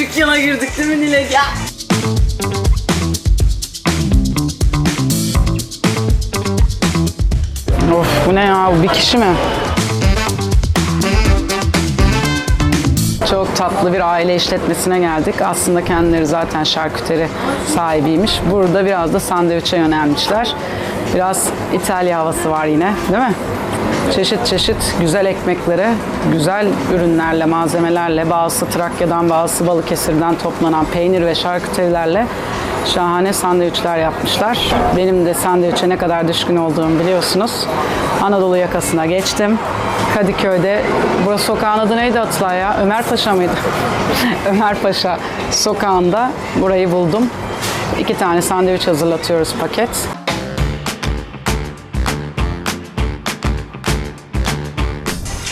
dükkana girdik değil mi Nilek? Ya. Of bu ne ya? Bu bir kişi mi? Çok tatlı bir aile işletmesine geldik. Aslında kendileri zaten şarküteri sahibiymiş. Burada biraz da sandviçe yönelmişler. Biraz İtalya havası var yine, değil mi? Çeşit çeşit güzel ekmekleri, güzel ürünlerle, malzemelerle, bazısı Trakya'dan, bazısı Balıkesir'den toplanan peynir ve şarküterilerle şahane sandviçler yapmışlar. Benim de sandviçe ne kadar düşkün olduğumu biliyorsunuz. Anadolu yakasına geçtim. Kadıköy'de, burası sokağın adı neydi Atılay ya? Ömer Paşa mıydı? Ömer Paşa sokağında burayı buldum. İki tane sandviç hazırlatıyoruz paket.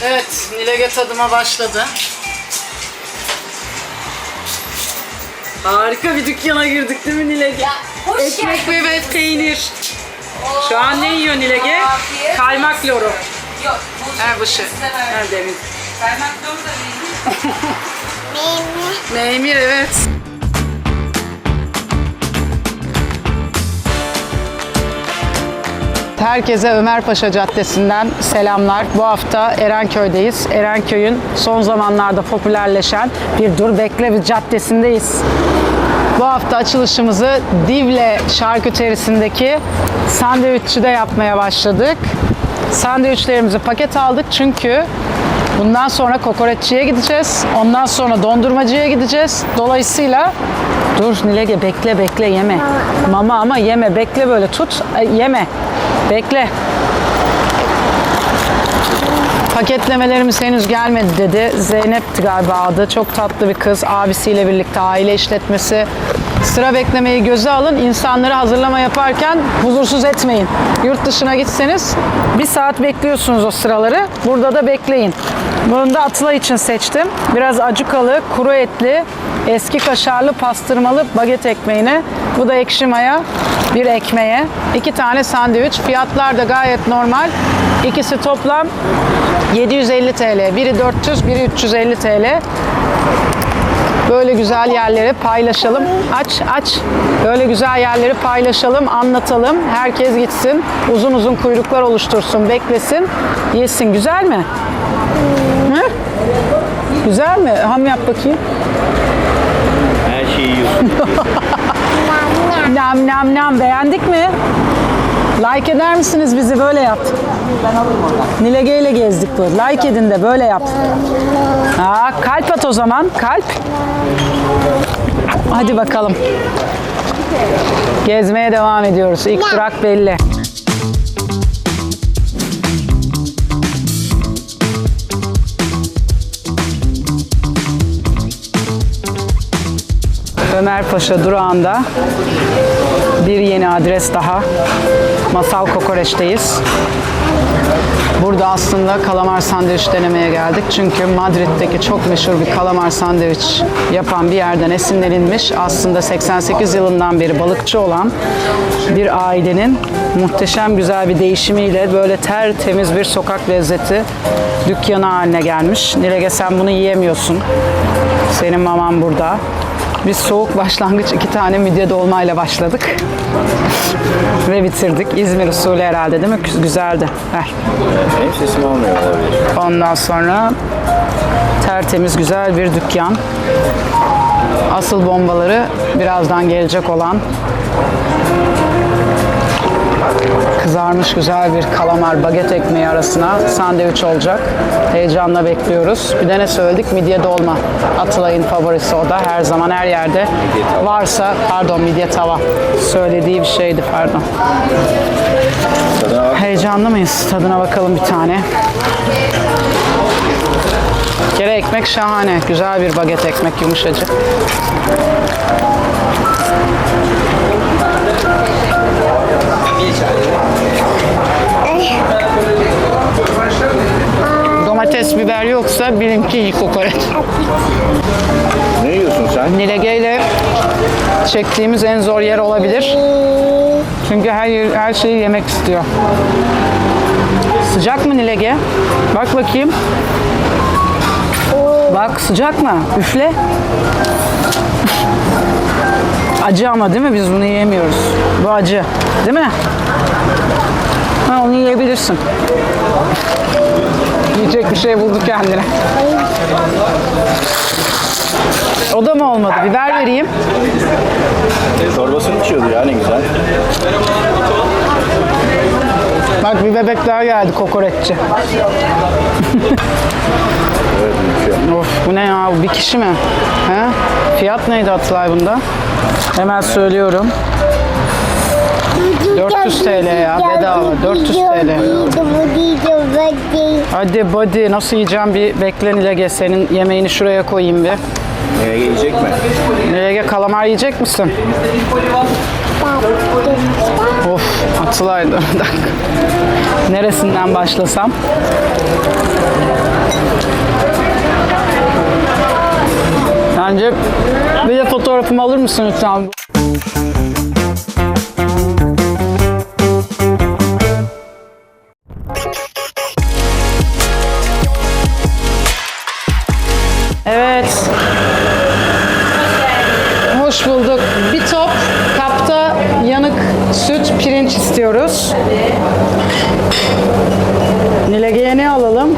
Evet, Nilege tadıma başladı. Harika bir dükkana girdik değil mi Nilege? hoş Ekmek ve geldiniz. ve peynir. Şu an ne yiyor Nilege? Afiyet Kaymak loru. Yok, bu Ha bu şey. size ver. Ha demin. Kaymak doğru da değil. Meymir evet. Herkese Ömerpaşa Caddesi'nden selamlar. Bu hafta Erenköy'deyiz. Erenköy'ün son zamanlarda popülerleşen bir dur bekle bir caddesindeyiz. Bu hafta açılışımızı Divle şarküterisindeki sandviççide yapmaya başladık. Sandviçlerimizi paket aldık çünkü bundan sonra kokoreççiye gideceğiz. Ondan sonra dondurmacıya gideceğiz. Dolayısıyla dur Nilege bekle bekle yeme. Mama ama yeme bekle böyle tut e, yeme. Bekle. Paketlemelerimiz henüz gelmedi dedi. Zeynep'ti galiba adı. Çok tatlı bir kız. Abisiyle birlikte aile işletmesi. Sıra beklemeyi göze alın. İnsanları hazırlama yaparken huzursuz etmeyin. Yurt dışına gitseniz bir saat bekliyorsunuz o sıraları. Burada da bekleyin. Bunu da Atla için seçtim. Biraz acıkalı, kuru etli, eski kaşarlı, pastırmalı baget ekmeğine. Bu da ekşi maya bir ekmeğe. iki tane sandviç. Fiyatlar da gayet normal. İkisi toplam 750 TL. Biri 400, biri 350 TL. Böyle güzel yerleri paylaşalım. Aç, aç. Böyle güzel yerleri paylaşalım, anlatalım. Herkes gitsin. Uzun uzun kuyruklar oluştursun, beklesin. Yesin. Güzel mi? Hı? Güzel mi? Ham yap bakayım. Her şeyi yiyorsun. Nam nam nam. Beğendik mi? Like eder misiniz bizi böyle yap. Nilege ile gezdik bu. Like edin de böyle yap. Ha, kalp at o zaman. Kalp. Hadi bakalım. Gezmeye devam ediyoruz. İlk durak belli. Ömer Paşa durağında bir yeni adres daha. Masal Kokoreç'teyiz. Burada aslında kalamar sandviç denemeye geldik. Çünkü Madrid'deki çok meşhur bir kalamar sandviç yapan bir yerden esinlenilmiş. Aslında 88 yılından beri balıkçı olan bir ailenin muhteşem güzel bir değişimiyle böyle tertemiz bir sokak lezzeti dükkanı haline gelmiş. Nilege sen bunu yiyemiyorsun. Senin maman burada. Biz soğuk başlangıç iki tane midye dolmayla başladık. Ve bitirdik. İzmir usulü herhalde değil mi? Gü- Güzeldi. Ver. Benim sesim olmuyor olabilir. Ondan sonra tertemiz güzel bir dükkan. Asıl bombaları birazdan gelecek olan kızarmış güzel bir kalamar baget ekmeği arasına sandviç olacak. Heyecanla bekliyoruz. Bir de ne söyledik? Midye dolma. Atılay'ın favorisi o da. Her zaman her yerde varsa, pardon midye tava. Söylediği bir şeydi pardon. Heyecanlı mıyız? Tadına bakalım bir tane. Kere ekmek şahane. Güzel bir baget ekmek yumuşacık. Domates, biber yoksa benimki kokoreç. Ne yiyorsun sen? Nilege ile çektiğimiz en zor yer olabilir. Çünkü her yer- her şeyi yemek istiyor. Sıcak mı Nilege? Bak bakayım. Bak sıcak mı? Üfle. Acı ama değil mi? Biz bunu yiyemiyoruz. Bu acı. Değil mi? Ha, onu yiyebilirsin. Yiyecek bir şey buldu kendine. O da mı olmadı? Biber vereyim. Çorbasını içiyordu ya ne güzel. Bak bir bebek daha geldi kokoreççi. Of bu ne ya? Bu bir kişi mi? He? Fiyat neydi Atılay bunda? Hemen söylüyorum. 400 TL ya bedava 400 TL. Hadi body nasıl yiyeceğim bir bekle Nilege senin yemeğini şuraya koyayım bir. Nereye yiyecek mi? Nilege kalamar yiyecek misin? Of Atılay dur bir dakika. Neresinden başlasam? Bence bir de fotoğrafımı alır mısın lütfen? Evet. Hoş bulduk. Bir top kapta yanık süt pirinç istiyoruz. Nilege'ye ne alalım?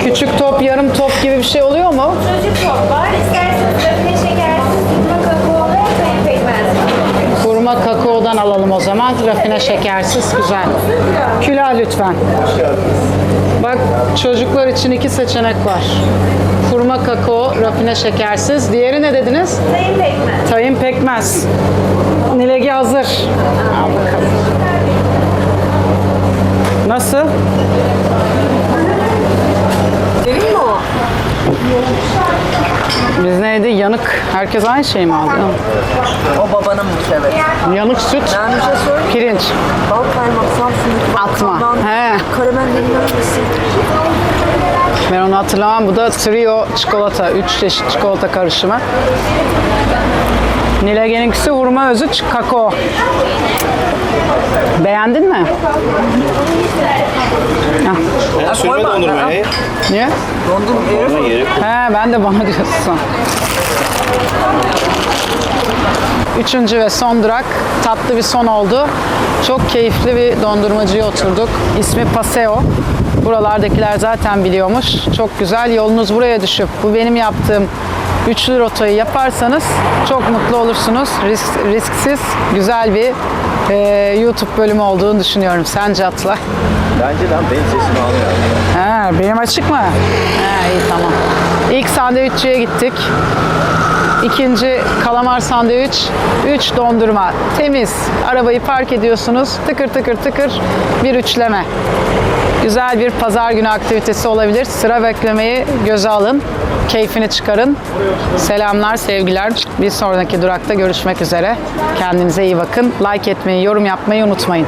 Küçük top, yarım top gibi bir şey oluyor mu? Çocuk top var. İsterseniz rafine şekersiz kırma kakao ve kayın pekmez. Kuruma kakaodan alalım o zaman. Rafine şekersiz, güzel. Külah lütfen. Bak çocuklar için iki seçenek var. Kurma kakao, rafine şekersiz. Diğeri ne dediniz? Kayın pekmez. Tayin pekmez. Nilegi hazır. Nasıl? Değil mi o? Biz neydi? Yanık. Herkes aynı şey mi aldı? O babanınmış evet. Yanık süt, Ben bir şey söyleyeyim. pirinç. Bal kaymak, Samsun'daki bal Atma. He. Karamellerin. Ben onu hatırlamam. Bu da trio çikolata. Üç çeşit çikolata karışımı. Nilege'ninkisi hurma özü kakao. Beğendin mi? Ya sürme dondurmayı. Niye? Yeri He ben de bana diyorsun. Üçüncü ve son durak tatlı bir son oldu. Çok keyifli bir dondurmacıya oturduk. İsmi Paseo. Buralardakiler zaten biliyormuş. Çok güzel. Yolunuz buraya düşüp bu benim yaptığım üçlü rotayı yaparsanız çok mutlu olursunuz. Risk, risksiz, güzel bir e, YouTube bölümü olduğunu düşünüyorum. Sence Atla? Bence lan benim sesimi almıyor. Ha, benim açık mı? Ha, iyi tamam. İlk sandviççiye gittik. İkinci kalamar sandviç. Üç dondurma. Temiz. Arabayı park ediyorsunuz. Tıkır tıkır tıkır bir üçleme. Güzel bir pazar günü aktivitesi olabilir. Sıra beklemeyi göze alın. Keyfini çıkarın. Selamlar, sevgiler. Bir sonraki durakta görüşmek üzere. Kendinize iyi bakın. Like etmeyi, yorum yapmayı unutmayın.